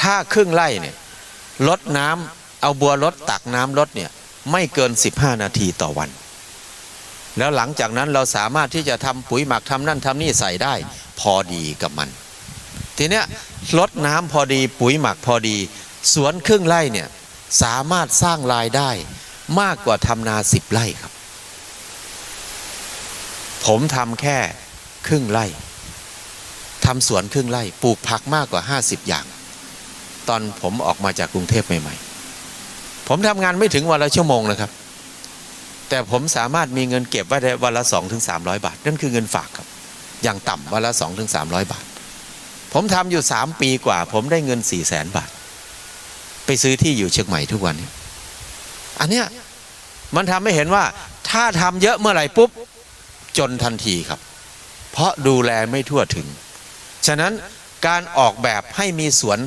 ถ้าครึ่งไร่เนี่ยลดน้ำเอาบัวลดตักน้ำลดเนี่ยไม่เกิน 15 นาทีต่อวัน แล้วหลังจากนั้นเราสามารถที่จะทำปุ๋ยหมักทำนั่นทำนี่ใส่ได้ พอดีกับมัน ทีเนี้ยลดน้ำพอดีปุ๋ยหมักพอดี สวนครึ่งไร่เนี่ยสามารถสร้างรายได้มากกว่าทำนาสิบไร่ครับ ผมทำแค่ครึ่งไร่ทำสวนครึ่งไร่ปลูกผักมากกว่า 50 อย่าง ตอนผมออกมาจากกรุงเทพใหม่ๆ ผมทำงานไม่ถึงวันละชั่วโมงนะครับ แต่ผมสามารถมีเงินเก็บไว้ได้วันละ2-300ถึง300บาท นั่นคือเงินฝากครับ อย่างต่ำวันละ2-300ถึง300บาท ผมทำอยู่3ปีกว่า ผมได้เงิน4 0 0แสนบาท ไปซื้อที่อยู่เชียงใหม่ทุกวันนี้อันเนี้ยมันทำให้เห็นว่าถ้าทำเยอะเมื่อไหร่ปุ๊บจนทันทีครับ เพราะดูแลไม่ทั่วถึง ฉะนั้นการออกแบบให้มีสวน